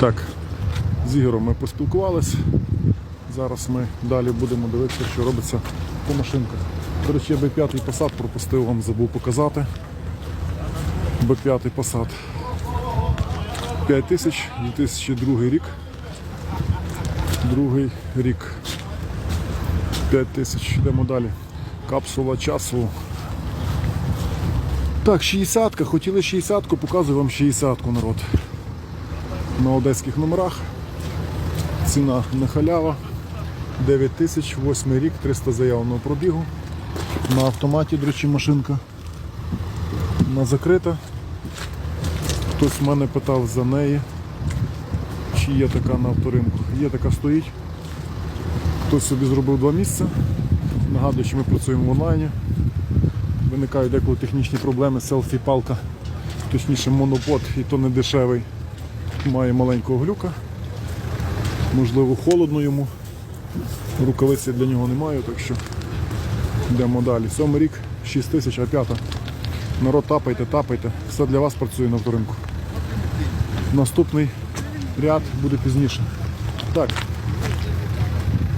Так, з Ігорем ми поспілкувались. Зараз ми далі будемо дивитися, що робиться по машинках. До речі, я Б5 Passat пропустив, вам забув показати. Б5 Passat. 5000, 2002 рік. Другий рік. 5000. Йдемо далі. Капсула часу. Так, 60-ка. Хотіли 60-ку, показую вам 60-ку народ. На одеських номерах. Ціна не халява. 9 тисяч, 8 рік, 300 заявленого пробігу. На автоматі, до речі, машинка. Вона закрита. Хтось в мене питав за неї, чи є така на авторинку. Є така стоїть. Хтось собі зробив два місця. Нагадую, що ми працюємо в онлайні. Виникають деколи технічні проблеми, селфі-палка, точніше монопод, і то не дешевий. Має маленького глюка. Можливо, холодно йому. Рукавиці для нього немає, так що йдемо далі. Сьомий рік, 6 тисяч, а п'ята. Народ тапайте, тапайте. Все для вас працює на авторинку. Наступний ряд буде пізніше. Так.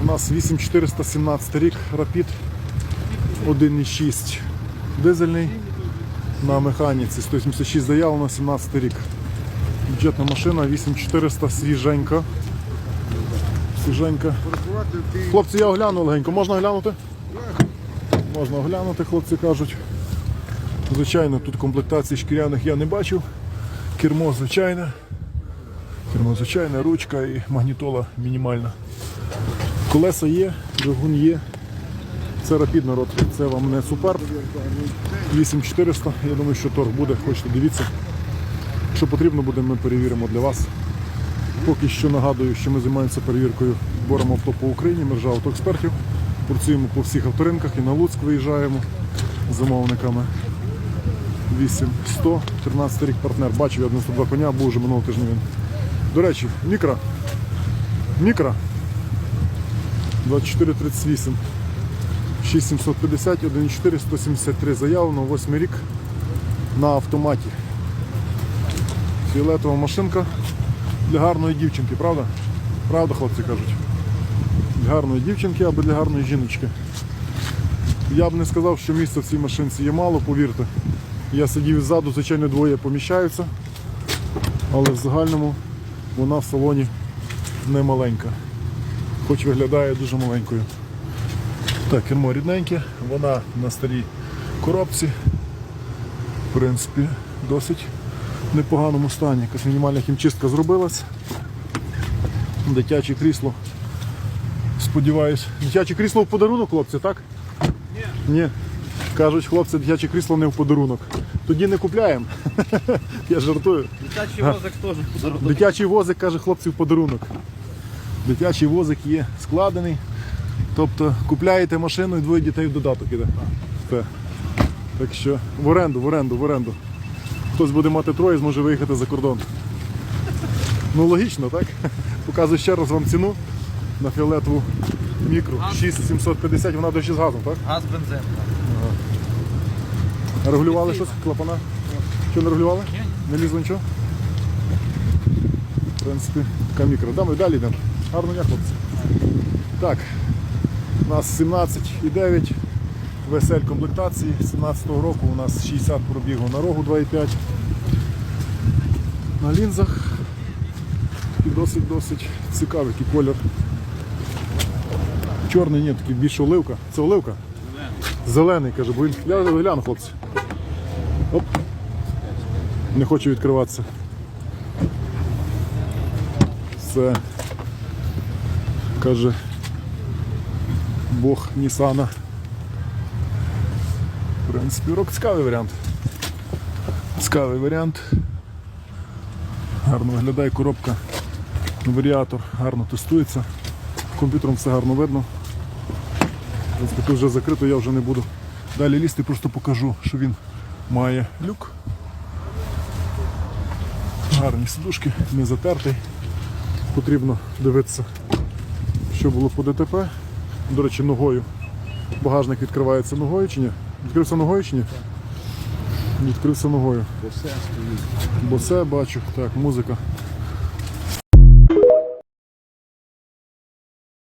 У нас 8417 рік, Rapid 1,6 дизельний на механіці, 176 заявлено, 17 рік. Бюджетна машина, 8400 свіженька. Свіженька. Хлопці, я огляну легенько. Можна оглянути? Можна оглянути, хлопці кажуть. Звичайно, тут комплектації шкіряних я не бачив. Кермо звичайне. Кермо звичайне, ручка і магнітола мінімальна. Колеса є, двигун є. Це рапід народ, це вам не супер. 8400, я думаю, що торг буде, хочете дивіться. Що потрібно буде, ми перевіримо для вас. Поки що нагадую, що ми займаємося перевіркою збором авто по Україні, мережа автоекспертів. Працюємо по всіх авторинках і на Луцьк виїжджаємо з замовниками. 8100, 13 рік партнер. Бачив я 92 коня, був вже минулого тижня він. До речі, мікро. Мікро. 2438. 6750, 1.4, 173 заявлено, 8 рік на автоматі. Фіолетова машинка для гарної дівчинки, правда? Правда, хлопці кажуть. Для гарної дівчинки або для гарної жіночки. Я б не сказав, що місця в цій машинці є мало, повірте. Я сидів ззаду, звичайно, двоє поміщаються, але в загальному вона в салоні не маленька. Хоч виглядає дуже маленькою. Так, кермо рідненьке, вона на старій коробці. В принципі, досить непоганому стані. Якась мінімальна хімчистка зробилась. Дитяче крісло. Сподіваюсь. Дитяче крісло в подарунок, хлопці, так? Ні. Ні. Кажуть, хлопці, дитяче крісло не в подарунок. Тоді не купляємо. Я жартую. Дитячий возик теж в подарунок. Дитячий возик, каже хлопці, в подарунок. Дитячий возик є складений. Тобто купляєте машину і двоє дітей в додаток іде. Все. Так що в оренду, в оренду, в оренду. Хтось буде мати троє, зможе виїхати за кордон. Ну логічно, так? Показую ще раз вам ціну на фіолетову мікро. 6750, вона до ще з газом, так? Газ, бензин. Регулювали щось? Клапана? Що не регулювали? Не лізло нічого? В принципі, така мікро. Да, ми далі йдемо. Гарно дня, хлопці. Так, у нас 17,9 VSL комплектації 17-го року, у нас 60 пробігу на рогу 2,5. На лінзах. І досить-досить цікавий такий колір. Чорний ні, такий більш оливка. Це оливка? Зелений, каже, бо він. Гляну, хлопці. Оп. Не хочу відкриватися. Це каже Бог Нісана. В принципі, рок цікавий варіант. Цікавий варіант. Гарно виглядає коробка. Варіатор гарно тестується. Комп'ютером все гарно видно. Тут вже закрито, я вже не буду. Далі лізти, просто покажу, що він має люк. Гарні сидушки, не затертий. Потрібно дивитися, що було по ДТП. До речі, ногою. Багажник відкривається ногою чи ні? Відкрився ногою чи ні? Відкрився ногою. Босе бачу. Так, музика.